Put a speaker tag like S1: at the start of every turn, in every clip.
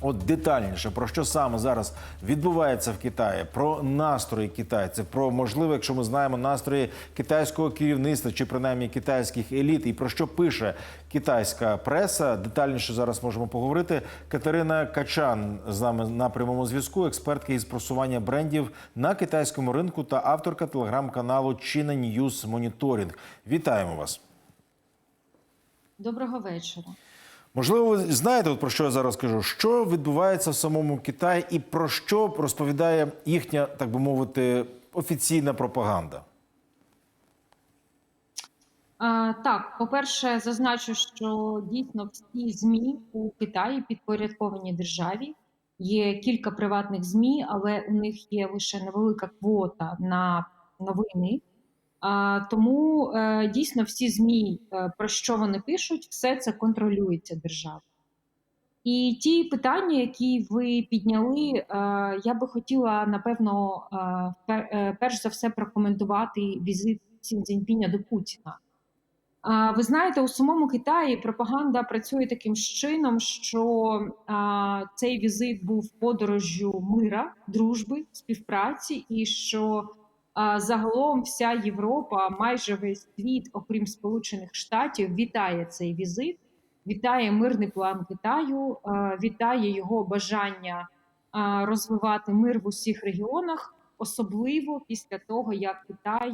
S1: От детальніше про що саме зараз відбувається в Китаї, про настрої китайців, про можливо, якщо ми знаємо настрої китайського керівництва чи принаймні китайських еліт, і про що пише китайська преса. Детальніше зараз можемо поговорити. Катерина Качан з нами на прямому зв'язку, експертка із просування брендів на китайському ринку та авторка телеграм-каналу China News Monitoring. Вітаємо вас.
S2: Доброго вечора.
S1: Можливо, ви знаєте, от про що я зараз кажу, що відбувається в самому Китаї і про що розповідає їхня, так би мовити, офіційна пропаганда?
S2: Так, по-перше, зазначу, що дійсно всі ЗМІ у Китаї підпорядковані державі. Є кілька приватних ЗМІ, але у них є лише невелика квота на новини. Тому е, дійсно всі ЗМІ, е, про що вони пишуть, все це контролюється державою. І ті питання, які ви підняли, е, я би хотіла напевно пер- перш за все прокоментувати візит Цзіньпіня до Путіна. Ви знаєте, у самому Китаї пропаганда працює таким чином, що цей візит був подорожжю мира, дружби, співпраці, і що загалом вся Європа, майже весь світ, окрім Сполучених Штатів, вітає цей візит, вітає мирний план Китаю, вітає його бажання розвивати мир в усіх регіонах, особливо після того, як Китай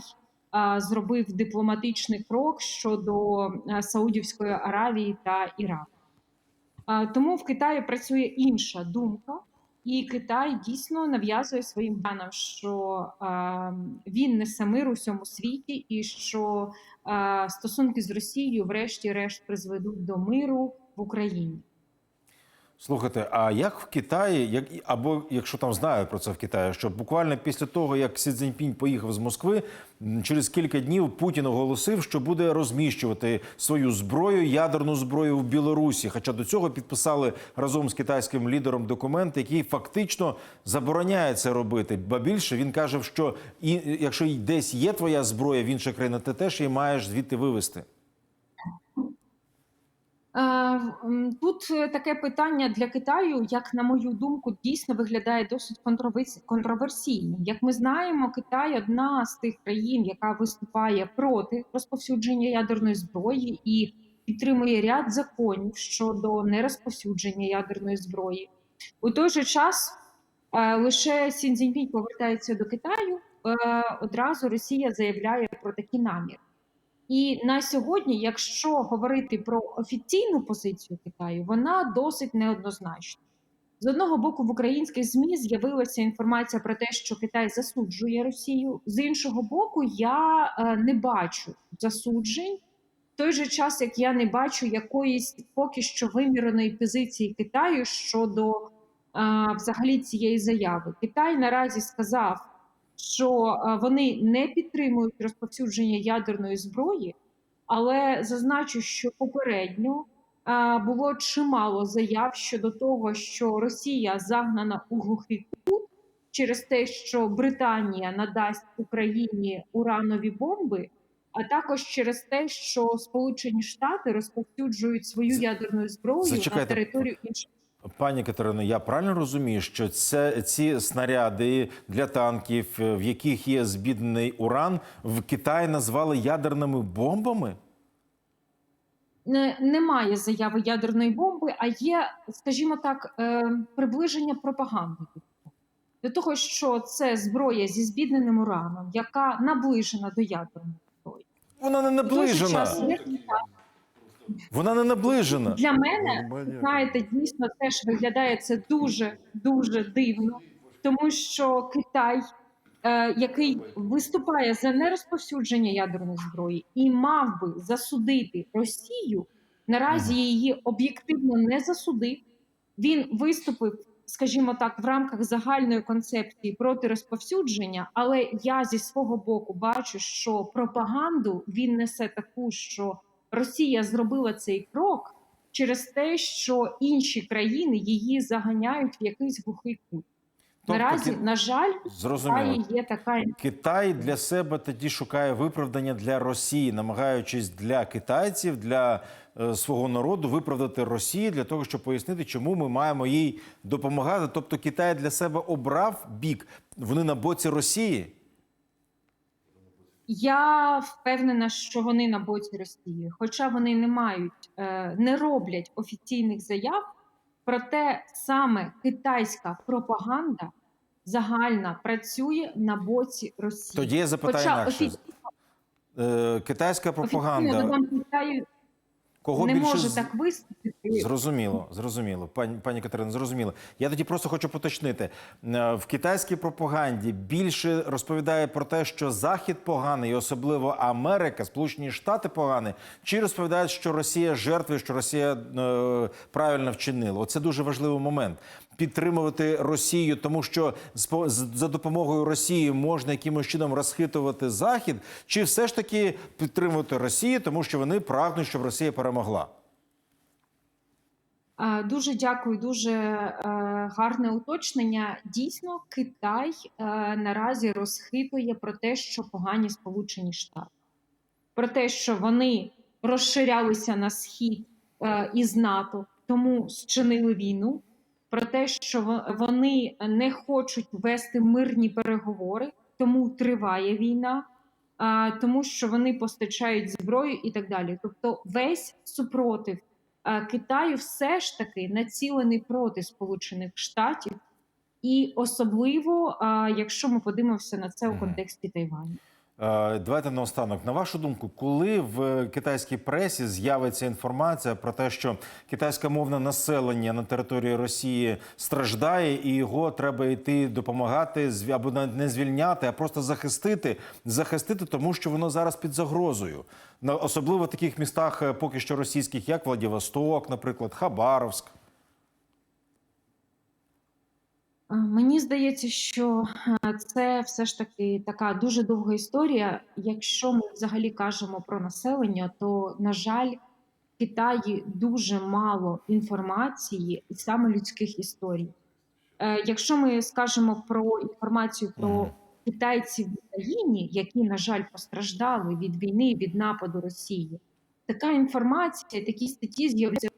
S2: зробив дипломатичний крок щодо Саудівської Аравії та Іраку. Тому в Китаї працює інша думка, і Китай дійсно нав'язує своїм банам, що е, він несе мир у всьому світі, і що е, стосунки з Росією, врешті-решт, призведуть до миру в Україні.
S1: Слухайте, а як в Китаї, як або якщо там знають про це в Китаї, що буквально після того, як Сі Цзіньпінь поїхав з Москви, через кілька днів Путін оголосив, що буде розміщувати свою зброю, ядерну зброю в Білорусі. Хоча до цього підписали разом з китайським лідером документ, який фактично забороняє це робити. Ба більше він каже, що і якщо десь є твоя зброя в інших країнах, ти теж її маєш звідти вивезти.
S2: Е, Тут е, таке питання для Китаю, як на мою думку, дійсно виглядає досить контроверс- контроверсійним. Як ми знаємо, Китай одна з тих країн, яка виступає проти розповсюдження ядерної зброї і підтримує ряд законів щодо нерозповсюдження ядерної зброї. У той же час е, лише Сін Цзіньпінь повертається до Китаю. Одразу Росія заявляє про такі наміри. І на сьогодні, якщо говорити про офіційну позицію Китаю, вона досить неоднозначна. З одного боку, в українських ЗМІ з'явилася інформація про те, що Китай засуджує Росію. З іншого боку, я е, не бачу засуджень. Той же час, як я не бачу якоїсь поки що виміреної позиції Китаю щодо е, взагалі цієї заяви. Китай наразі сказав, що е, вони не підтримують розповсюдження ядерної зброї, але зазначу, що попередньо е, було чимало заяв щодо того, що Росія загнана у глухий кут через те, що Британія надасть Україні уранові бомби. А також через те, що Сполучені Штати розповсюджують свою ядерну зброю
S1: Зачекайте.
S2: на територію інших.
S1: Пані Катерино, я правильно розумію, що це ці снаряди для танків, е, в яких є збіднений уран, в Китаї назвали ядерними бомбами?
S2: не, немає заяви ядерної бомби, а є, скажімо так, е, приближення пропаганди до того. що це зброя зі збідненим ураном, яка наближена до ядерної зброї.
S1: Вона не наближена. Вона не наближена.
S2: Для мене, знаєте, дійсно теж виглядає це дуже дуже дивно, тому що Китай, е, який виступає за нерозповсюдження ядерної зброї і мав би засудити Росію, наразі її об'єктивно не засудив. Він виступив, скажімо так, в рамках загальної концепції проти розповсюдження, але я зі свого боку бачу, що пропаганду він несе таку, що Росія зробила цей крок через те, що інші країни її заганяють в якийсь глухий кут.
S1: Тобто
S2: Наразі, на жаль,
S1: Зрозуміло.
S2: Є така
S1: Китай для себе тоді шукає виправдання для Росії, намагаючись для китайців, для е, свого народу, виправдати Росії для того, щоб пояснити, чому ми маємо їй допомагати. Тобто Китай для себе обрав бік. Вони на боці Росії.
S2: Я впевнена, що вони на боці Росії, хоча вони не мають, е, не роблять офіційних заяв, проте саме китайська пропаганда загальна працює на боці Росії.
S1: Тоді я запитаю
S2: Хоча
S1: інакше.
S2: офіційно,
S1: Е, Китайська пропаганда
S2: Китаю
S1: кого
S2: не
S1: більше
S2: може так виступити.
S1: Зрозуміло, зрозуміло. Пані, пані Катерина, зрозуміло. Я тоді просто хочу поточнити. Е, В китайській пропаганді більше розповідає про те, що Захід поганий, особливо Америка, Сполучені Штати погані, чи розповідають, що Росія жертва, що Росія е, правильно вчинила. Оце дуже важливий момент. Підтримувати Росію, тому що за допомогою Росії можна якимось чином розхитувати Захід, чи все ж таки підтримувати Росію, тому що вони прагнуть, щоб Росія перемогла.
S2: Е, Дуже дякую, дуже е, гарне уточнення. Дійсно, Китай е, наразі розхитує про те, що погані Сполучені Штати, про те, що вони розширялися на схід із НАТО, тому зчинили війну. Про те, що вони не хочуть вести мирні переговори, тому триває війна, тому що вони постачають зброю і так далі. Тобто, весь супротив Китаю все ж таки націлений проти Сполучених Штатів, і особливо, якщо ми подивимося на це у контексті Тайваню.
S1: Е, Давайте наостанок. На вашу думку, коли в китайській пресі з'явиться інформація про те, що китайськомовне населення на території Росії страждає, і його треба йти допомагати або не звільняти, а просто захистити, захистити, тому що воно зараз під загрозою. На особливо в таких містах, е, поки що російських, як Владивосток, наприклад, Хабаровськ.
S2: Е, Мені здається, що е, це все ж таки така дуже довга історія. Якщо ми взагалі кажемо про населення, то на жаль, в Китаї дуже мало інформації і саме людських історій. Е, Якщо ми скажемо про інформацію про китайців в Україні, які, на жаль, постраждали від війни, від нападу Росії, така інформація, такі статті з'являються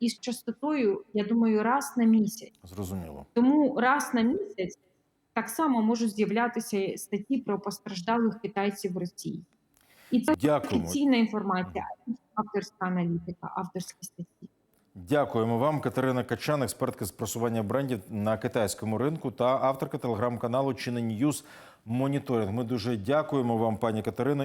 S2: із частотою, я думаю, раз на місяць.
S1: Зрозуміло.
S2: Тому раз на місяць так само можуть з'являтися статті про постраждалих китайців в Росії. І це
S1: Дякуємо.
S2: офіційна інформація, авторська аналітика, авторські статті.
S1: Дякуємо вам, Катерина Качан, експертка з просування брендів на китайському ринку та авторка телеграм-каналу China News Моніторинг. Ми дуже дякуємо вам, пані Катерино.